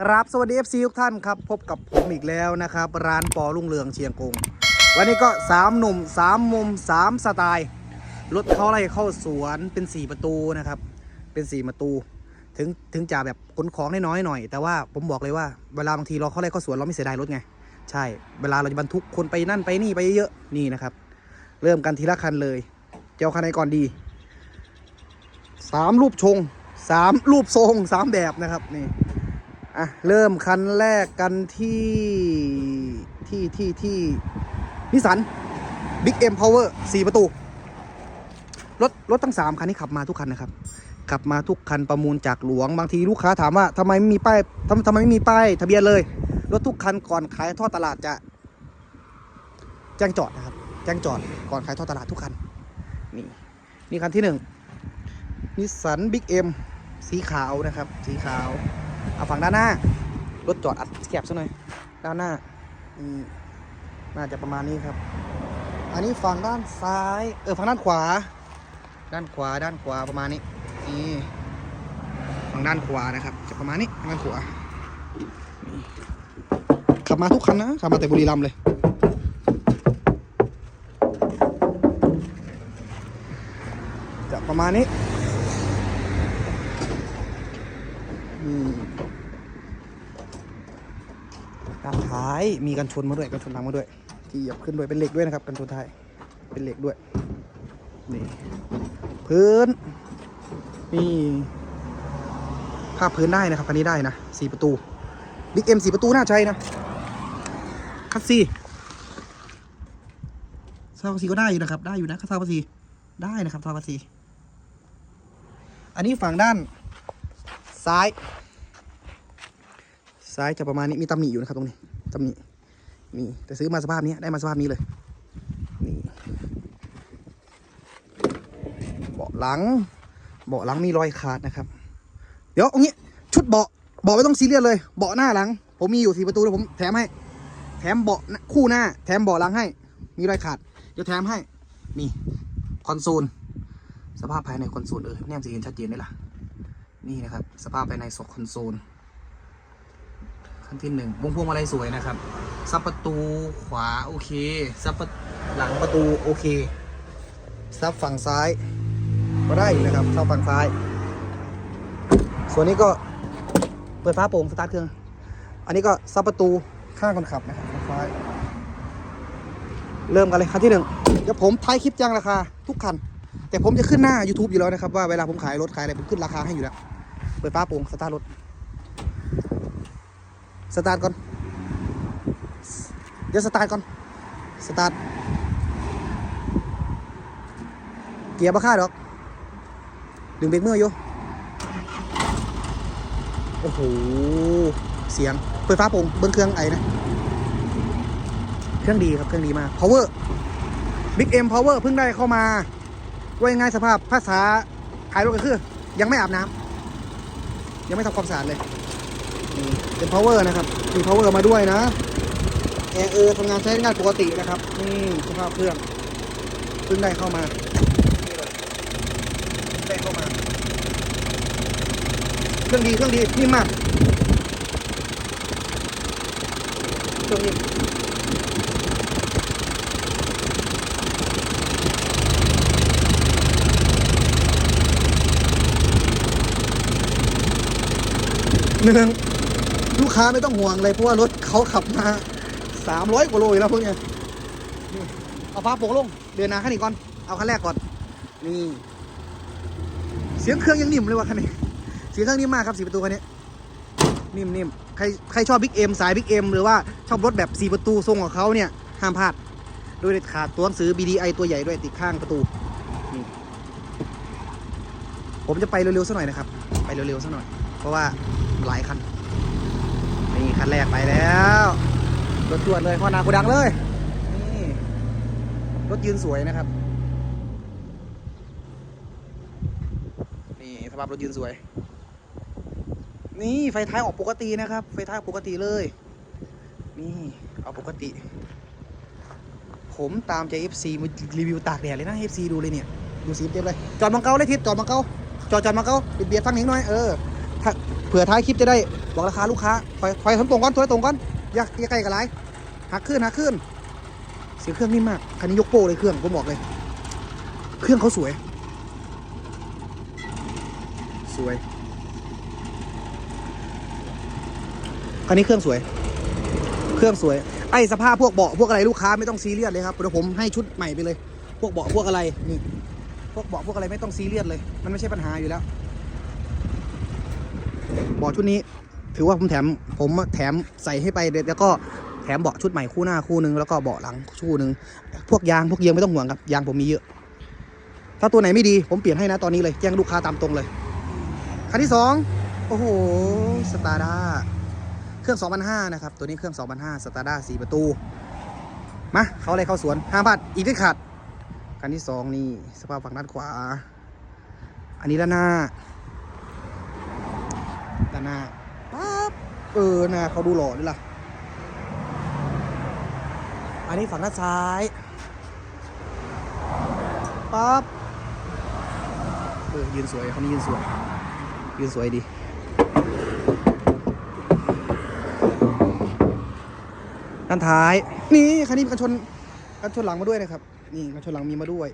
ครับสวัสดี FC ทุกท่านครับ พบกับผมอีกแล้วนะครับ ร้านปอรุ่งเรืองเชียงกง วันนี้ก็ 3 หนุ่ม 3 มุม 3 สไตล์ รถเขาไล่เข้าสวนเป็น 4 ประตูนะครับ เป็น 4 ประตู ถึงถึงจะแบบขนของได้น้อยหน่อย แต่ว่าผมบอกเลยว่าเวลาบางทีเราเข้าไล่เข้าสวนเราไม่เสียดายรถไง ใช่ เวลาเราจะบรรทุกคนไปนั่นไปนี่ไปเยอะๆนี่นะครับ เริ่มกันทีละคันเลยเจะเอาคันไหนก่อนดีสามรูปชงสามรูปทรงสามแบบนะครับนี่ อะ เริ่มคันแรกกันที่ที่ที่ที่นิสันบิ๊กเอ็มพาวเวอร์สี่ประตู รถ รถทั้งสามคันนี้ขับมาทุกคันนะครับ ขับมาทุกคันประมูลจากหลวงบางทีลูกค้าถามว่าทำไมไม่มีป้ายทำทำไมไม่มีป้ายทะเบียนเลย รถทุกคันก่อนขายทอดตลาดจะ แจ้งจอดนะครับ แจ้งจอดก่อนขายทอดตลาดทุกคัน นี่ นี่คันที่หนึ่งนิสสันบิ๊กเอ็มสีขาวนะครับ สีขาว เอาฝั่งด้านหน้ารถจอดอัดแคบซะหน่อย ด้านหน้าอืมน่าจะประมาณนี้ครับ อันนี้ฝั่งด้านซ้าย เออฝั่งด้านขวา ด้านขวาด้านขวาประมาณนี้นี่ฝั่งด้านขวานะครับ จะประมาณนี้ด้านขวาขับมาทุกคันนะขับมาแต่บุรีรัมย์เลยจะประมาณนี้อืม ด้านท้ายมีกันชนมาด้วยกันชนหลังมาด้วย ที่เหยียบขึ้นด้วยเป็นเหล็กด้วยนะครับ กันชนท้ายเป็นเหล็กด้วยนี่พื้นนี่ภาพพื้นได้นะครับคันนี้ได้นะสี่ประตูบิ๊กเอ็มสี่ประตูน่าใช้นะคัสซีซาวคัสซีก็ได้อยู่นะครับ ได้อยู่นะซาวคัสซีได้นะครับซาวคัสซีอันนี้ฝั่งด้าน ซ้าย ซ้ายจะประมาณนี้มีตำหนิอยู่นะครับตรงนี้ตำหนินี่แต่ซื้อมาสภาพนี้ได้มาสภาพนี้เลยนี่เบาะหลัง เบาะหลังมีรอยขาดนะครับ เดี๋ยวเอางี้ชุดเบาะเบาะไม่ต้องซีเรียสเลย เบาะหน้าหลัง ผมมีอยู่สี่ประตูเดี๋ยวผมแถมให้ แถมเบาะคู่หน้า แถมเบาะหลังให้ มีรอยขาด เดี๋ยวแถมให้ นี่คอนโซล สภาพภายในคอนโซลเออแนมสีเห็นชัดเจนเลยล่ะ นี่นะครับ สภาพภายในศกคอนโซลขั้นที่หนึ่งวงพวงมาลัยสวยนะครับ ซับประตูขวาโอเค ซับหลังประตูโอเค ซับฝั่งซ้ายก็ได้อยู่นะครับซับฝั่งซ้าย ส่วนนี้ก็เปิดฟ้าโปร่งสตาร์ทเครื่อง อันนี้ก็ซับประตูข้างคนขับนะครับฝั่งซ้าย เริ่มกันเลยคันที่หนึ่งเดี๋ยวผมท้ายคลิปจ้งราคาทุกคัน แต่ผมจะขึ้นหน้า YouTube อยู่แล้วนะครับ ว่าเวลาผมขายรถขายอะไรผมขึ้นราคาให้อยู่แล้ว เปิดฟ้าโปร่งสตาร์ทรถ สตาร์ทก่อน เดี๋ยวสตาร์ทก่อน สตาร์ท เกียร์บ้าค่าดอก ดึงเบรกมืออยู่โอ้โห เสียง เปิดฟ้าโปร่งเบิ้งเครื่องไอ้นะ เครื่องดีครับ เครื่องดีมาก power big m power เพิ่งได้เข้ามา ว่าง่ายๆสภาพภาษาขายรถก็คือ ยังไม่อาบน้ำยังไม่ทำความสะอาดเลยนี่เป็น power นะครับมี power มาด้วยนะแอร์เออทำงานใช้งานปกตินะครับนี่สภาพเครื่องเพิ่งได้เข้ามาได้เข้ามาเครื่องดีเครื่องดีนิ่มมากเครื่องนิ่ม หนึ่งลูกค้าไม่ต้องห่วงเลยเพราะว่ารถเขาขับมาสามร้อยกว่าโลอยู่แล้วพวกเนี้ยเอาฟ้าโปร่งลง เดินหนาขั้นนี้ก่อน เอาขั้นแรกก่อน นี่ เสียงเครื่องยังนิ่มเลยว่ะคันนี้ เสียงเครื่องนิ่มมากครับสี่ประตูคันนี้นิ่มๆใครใครชอบบิ๊กเอ็มสายบิ๊กเอ็มหรือว่าชอบรถแบบสี่ประตูทรงของเขาเนี่ย ห้ามพลาด โดยเด็ดขาดตัวหนังสือ BDI ตัวใหญ่ด้วยติดข้างประตูนี่ผมจะไปเร็วๆสักหน่อยนะครับ ไปเร็วๆสักหน่อย เพราะว่า หลายคัน นี่คันแรกไปแล้วรถจวดเลยพ่อนากูดังเลย นี่รถยืนสวยนะครับ นี่สภาพรถยืนสวย นี่ไฟท้ายออกปกตินะครับ ไฟท้ายปกติเลย นี่เอาปกติ ผมตามใจ FC มารีวิวตากแดดเลยนะ FC ดูเลยเนี่ย ดูสีเต็มเลย จอดมังเกาเลยทิศจอดมังเกาจอดจอดมังเกาปิดเบียร์ฟังหนิงหน่อยเออถ้า เผื่อท้ายคลิปจะได้บอกราคาลูกค้าถอยถอยทำตรงก่อนถอยตรงก่อนอย่าอย่าใกลกับไรหักขึ้นหักขึ้นเสียงเครื่องนิ่มมากคันนี้ยกโป้เลยเครื่องผมบอกเลย เครื่องเขาสวย สวยคันนี้เครื่องสวย เครื่องสวย ไอ้สภาพพวกเบาะพวกอะไรลูกค้าไม่ต้องซีเรียสเลยครับเดี๋ยวผมให้ชุดใหม่ไปเลย พวกเบาะพวกอะไรนี่พวกเบาะพวกอะไรไม่ต้องซีเรียสเลย มันไม่ใช่ปัญหาอยู่แล้ว เบาะชุดนี้ ถือว่าผมแถมผมแถมใส่ให้ไปแล้วก็แถมเบาะชุดใหม่คู่หน้าคู่หนึงแล้วก็เบาะหลังคู่หนึงพวกยางพวกเยียงไม่ต้องห่วงครับยางผมมีเยอะ ถ้าตัวไหนไม่ดีผมเปลี่ยนให้นะตอนนี้เลยแจ้งลูกค้าตามตรงเลยคันที่สองโอ้โหสตาร์ด้าเครื่อง2005นะครับตัวนี้เครื่อง2005สตาร์ด้า4ประตูมาเขาอะไรเข้าสวนห้ามพลาดอีกที่ขาดคันที่สองนี่สภาพฝั่งด้านขวา อันนี้ด้านหน้า ด้านหน้าปั๊บเออหน้าเขาดูหล่อด้วยล่ะ อันนี้ฝั่งด้านซ้ายปั๊บเออยืนสวยเขานี่ยืนสวย ยืนสวยดีด้านท้าย นี่คันนี้กันชนกันชนหลังมาด้วยนะครับ นี่กันชนหลังมีมาด้วย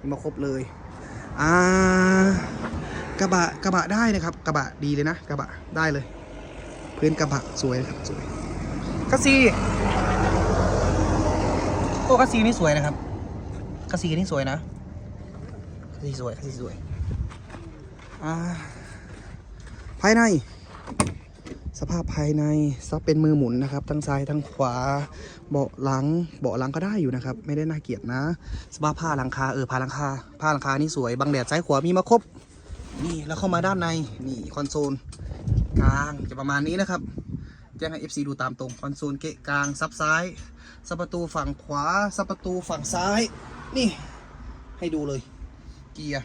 มีมาครบเลย อ่า กระบะกระบะได้นะครับ กระบะดีเลยนะกระบะได้เลย พื้นกระบะสวยนะครับสวยคัสซีโอ้คัสซีนี่สวยนะครับคัสซีนี่สวยนะคัสซีสวยคัสซีสวยอ่าภายใน สภาพภายในซับเป็นมือหมุนนะครับ ทั้งซ้ายทั้งขวาเบาะหลังเบาะหลังก็ได้อยู่นะครับ ไม่ได้น่าเกลียดนะ สภาพผ้าหลังคาเออผ้าหลังคาผ้าหลังคานี่สวยบังแดดซ้ายขวามีมาครบ นี่แล้วเข้ามาด้านในนี่คอนโซลกลางจะประมาณนี้นะครับแจ้งให้ FC ดูตามตรงคอนโซลเกะกลางซับซ้ายซับประตูฝั่งขวาซับประตูฝั่งซ้าย นี่ ให้ดูเลยเกียร์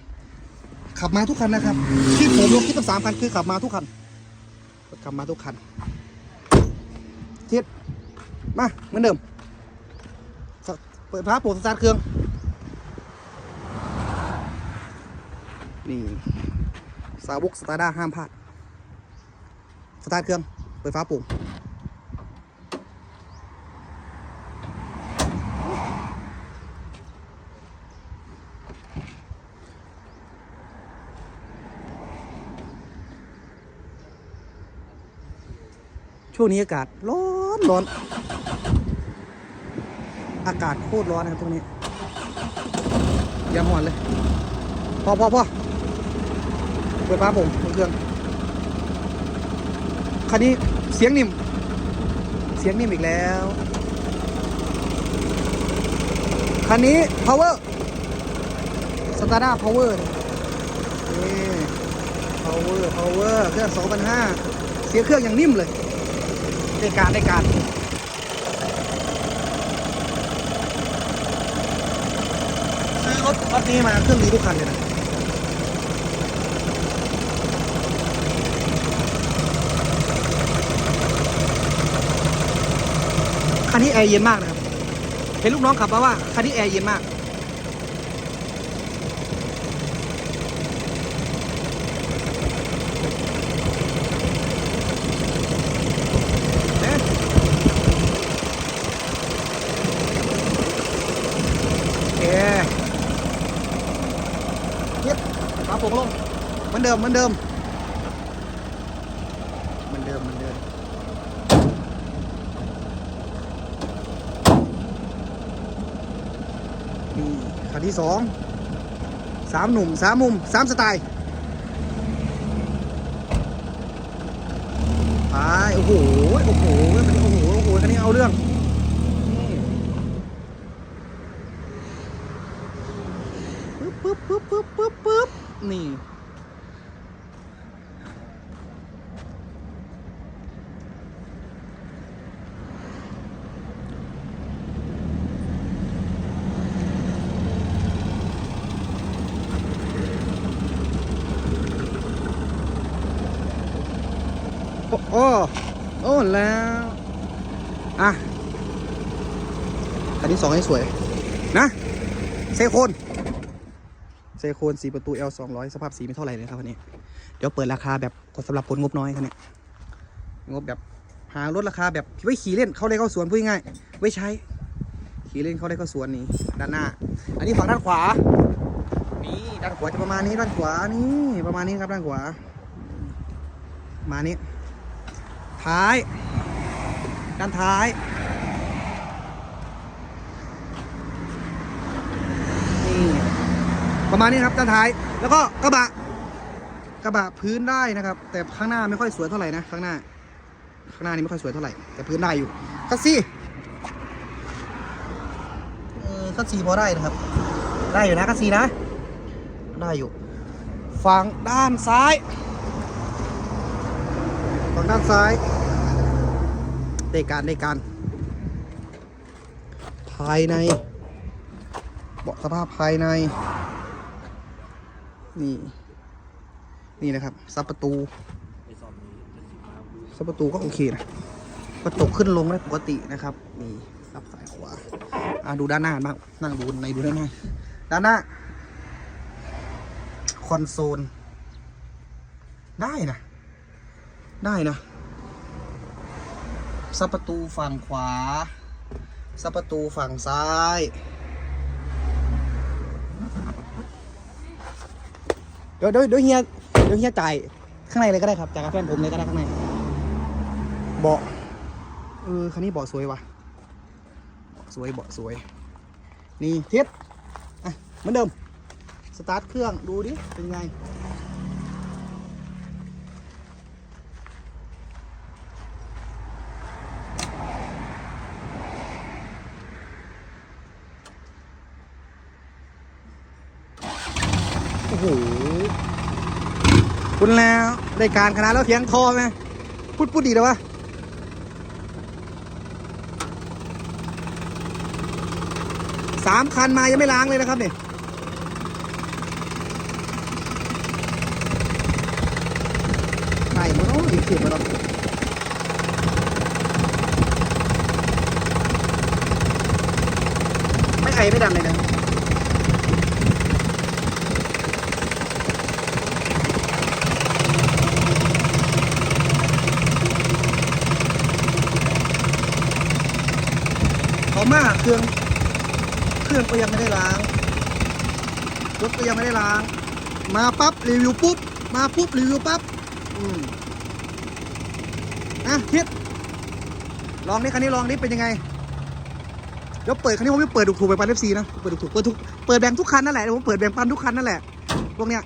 ขับมาทุกคันนะครับ ที่ผมลงคลิปตั้งสามคันคือขับมาทุกคันขับมาทุกคันทิศมาเหมือนเดิมเปิดพาร์ทโปรสตาร์ทเครื่องนี่ สาวกสตาร์ด้าห้ามพลาด สตาร์ทเครื่อง เปิดฟ้าปุ่มช่วงนี้อากาศร้อนร้อน อากาศโคตรร้อนนะครับตรงนี้ อย้ำหอนเลย พอพอพอ เปิดฟ้าผมเครื่องคันนี้เสียงนิ่ม เสียงนิ่มอีกแล้ว คันนี้ power s t a r d a power นี่ power power เครื่อง2005เสียงเครื่องอย่างนิ่มเลยได้การได้การซื้อรถรถนี้มาเครื่องดีทุกคันเลยนะ นนี้แอร์เย็นมากนะครับ เห็นลูกน้องขับมาว่าคันนี้แอร์เย็นมากเอ๊ะโอเคเย็บฝาโปร่งลงเหมือนเดิมเหมือนเดิม นี่คันที่ สองสามหนุ่มสามมุมสามสไตล์ไปโอ้โห โอ้โหคันนี้โอ้โห โอ้โหคันนี้เอาเรื่องนี่ปึ๊บปึ๊บปึ๊บปึ๊บปึ๊บปึ๊บนี่ โอ้โอ้แล้ว อะคันที่สองให้สวย นะ เซโคนเซโคนสีประตู L 200 สภาพสีไม่เท่าไหร่เลยครับคันนี้ เดี๋ยวเปิดราคาแบบสำหรับคนงบน้อยครับเนี่ยงบแบบหารถราคาแบบไว้ขี่เล่นเข้าเลยเข้าสวนพูดง่ายไว้ใช้ ขี่เล่นเข้าได้เข้าสวนนี้ด้านหน้า อันนี้ฝั่งด้านขวา นี่ด้านขวาจะประมาณนี้ด้านขวานี่ประมาณนี้ครับด้านขวามานี้ ท้าย ด้านท้าย นี่ ประมาณนี้ครับด้านท้าย แล้วก็กระบะ กระบะพื้นได้นะครับ แต่ข้างหน้าไม่ค่อยสวยเท่าไหร่นะ ข้างหน้า ข้างหน้านี่ไม่ค่อยสวยเท่าไหร่ แต่พื้นได้อยู่คัสซี่เออคัสซี่พอได้นะครับ ได้อยู่นะคัสซี่นะ ได้อยู่ ฝั่งด้านซ้าย ฝั่งด้านซ้ายได้การได้การ ภายในเบาะสภาพภายใน นี่ นี่นะครับซับประตูซับประตูก็โอเคนะกระจกขึ้นลงได้ปกตินะครับ นี่ซับสายขวาอะดูด้านหน้าบ้างนั่งดูในดูด้านหน้าด้านหน้า คอนโซล ได้นะ ได้นะซับประตูฝั่งขวาซับประตูฝั่งซ้าย เดี๋ยวเดี๋ยวเดี๋ยวเฮียเดี๋ยวเฮียจ่ายข้างในเลยก็ได้ครับจ่ายกับแฟนผมเลยก็ได้ข้างในเบาะเออคันนี้เบาะสวยว่ะเบาะสวยเบาะสวย นี่เทียบอะเหมือนเดิม สตาร์ทเครื่องดูดิ เป็นไง โอ้โห คุณแล้วได้การขนาดแล้วเถียงทอไหมพูดพูดดีเลยวะสามคันมายังไม่ล้างเลยนะครับเนี่ยใช่มาเนาะอีกสิบมาเนาะไม่ไอไม่ดันเลยนะ ขอมาก เครื่องเครื่องก็ยังไม่ได้ล้างรถก็ยังไม่ได้ล้าง มาปั๊บรีวิวปุ๊บมาปุ๊บรีวิวปั๊บอืมนะทิศลองนี่คันนี้ลองนี่เป็นยังไงเดี๋ยวเปิดคันนี้ผมไม่เปิดถูกๆไปปันเอฟซีนะเปิดถูกเปิดทุกเปิดแบ่งทุกคันนั่นแหละผมเปิดแบ่งปันทุกคันนั่นแหละพวกเนี้ย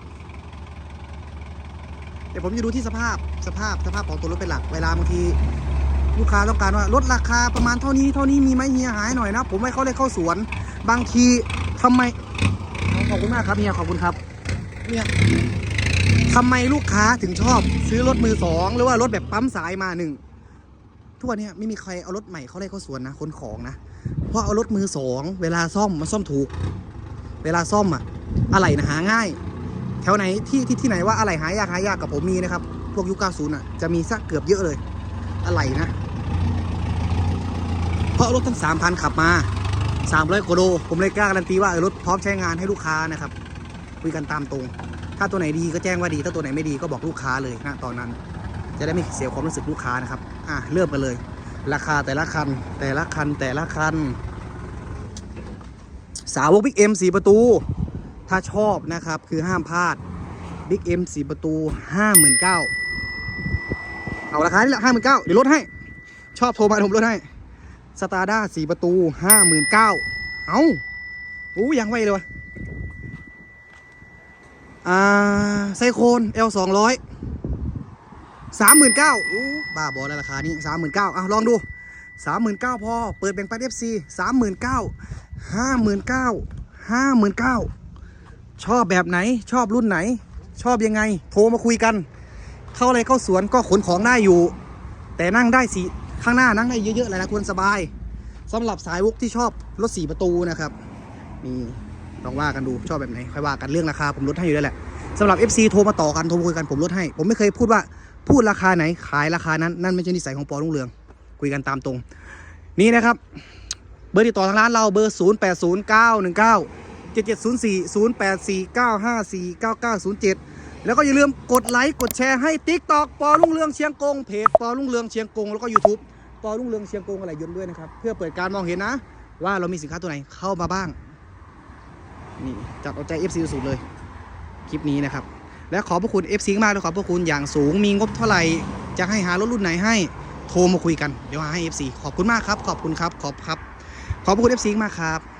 เดี๋ยวผมจะดูที่สภาพสภาพสภาพของตัวรถเป็นหลักเวลาบางที ลูกค้าต้องการว่าลดราคาประมาณเท่านี้เท่านี้มีไหมเฮียหายหน่อยนะ ผมให้เขาเลยเข้าสวน บางทีทำไมขอบคุณมากครับเฮียขอบคุณครับเนี่ยทำไมลูกค้าถึงชอบ ซื้อรถมือสองหรือว่ารถแบบปั๊มสายมาหนึ่งทุกวันเนี้ไม่มีใครเอารถใหม่เขาเลยเข้าสวนนะขนของนะเพราะเอารถมือสองเวลาซ่อมมาซ่อมถูก เวลาซ่อมอะอะไรนะหาง่าย แถวไหนที่ที่ที่ไหนว่าอะไรหายากหายากกับผมมีนะครับ พวกยุค90อะจะมีสักเกือบเยอะเลย อะไรนะ ราะรถทั้งสามพันขับมาสามร้อยกว่าโลผมเลยกล้าการันตีว่า รถพร้อมใช้งานให้ลูกค้านะครับ คุยกันตามตรง ถ้าตัวไหนดีก็แจ้งว่าดี ถ้าตัวไหนไม่ดีก็บอกลูกค้าเลยนะตอนนั้น จะได้ไม่เสียความรู้สึกลูกค้านะครับ อะเริ่มกันเลย ราคาแต่ละคัน แต่ละคัน แต่ละคัน สาวกบิ๊กเอ็มสีประตู ถ้าชอบนะครับ คือห้ามพลาดบิ๊กเอ็มสีประตูห้าหมื่นเก้าเอาราคานี่แหละห้าหมื่นเก้าเดี๋ยวลดให้ ชอบโทรมาผมลดให้ สตาร์ด้าสี่ประตูห้าหมื่นเก้าเอาโอ้ยังไวเลยวะอ่าไซโคนเอลสองร้อยสามหมื่นเก้าโอ้บ้าบอแล้วราคานี้สามหมื่นเก้าอะลองดูสามหมื่นเก้าพอ เปิดแบ่งปันเอฟซีสามหมื่นเก้าห้าหมื่นเก้าห้าหมื่นเก้าชอบแบบไหนชอบรุ่นไหน ชอบยังไง โทรมาคุยกัน เข้าอะไรเข้าสวนก็ขนของได้อยู่ แต่นั่งได้สี ข้างหน้านั่งได้เยอะๆหลายๆคนสบายสำหรับสายวกที่ชอบรถสีประตูนะครับนี่ลองว่ากันดูชอบแบบไหนค่อยว่ากันเรื่องราคาผมลดให้อยู่แล้วแหละสำหรับ FC โทรมาต่อกันโทรคุยกันผมลดให้ ผมไม่เคยพูดว่าพูดราคาไหนขายราคานั้นนั่นไม่ใช่นิสัยของปอรุ่งเรือง คุยกันตามตรง นี่นะครับ เบอร์ติดต่อทางร้านเราเบอร์ 0 8 0 9 1 9 7 7 0 4 0 8 4 9 5 4 9 9 0 7 แล้วก็อย่าลืมกดไลค์กดแชร์ให้ t ิ k t o k ปอรุ่งเรืองเชียงกงเพจปอรุ่งเรืองเชียงกงแล้วก็ YouTube ปอรุ่งเรืองเชียงกงอะไรยนต์ด้วยนะครับ เพื่อเปิดการมองเห็นนะ ว่าเรามีสินค้าตัวไหนเข้ามาบ้าง นี่จัดเอาใจ FC สุดเลย คลิปนี้นะครับ และขอบพระคุณ FC มากเลยขอบพระคุณอย่างสูงมีงบเท่าไหร่จะให้หารถรุ่นไหนให้โทรมาคุยกันเดี๋ยวหาให้ FC ขอบคุณมากครับ ขอบคุณครับขอบครับ ขอบพระคุณ FC มากครับ